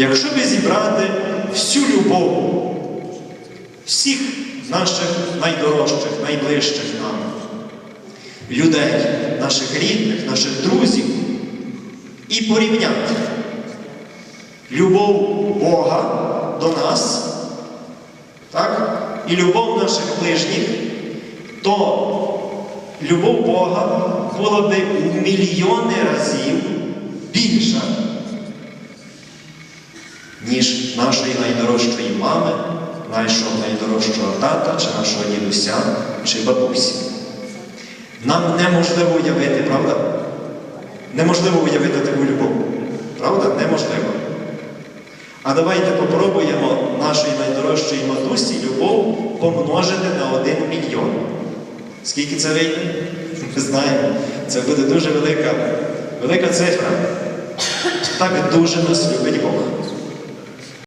Якщо би зібрати всю любов всіх наших найдорожчих, найближчих нам людей, наших рідних, наших друзів, і порівняти любов Бога до нас, так? і любов наших ближніх, то любов Бога була би у мільйони разів більша, ніж нашої найдорожчої мами, нашого найдорожчого тата, чи нашого дідуся, чи бабусі. Нам неможливо уявити, правда? Неможливо уявити таку любов. Правда? Неможливо. А давайте попробуємо нашої найдорожчої матусі любов помножити на один мільйон. Скільки це вийде? Ми знаємо. Це буде дуже велика, велика цифра. Так дуже нас любить Бог.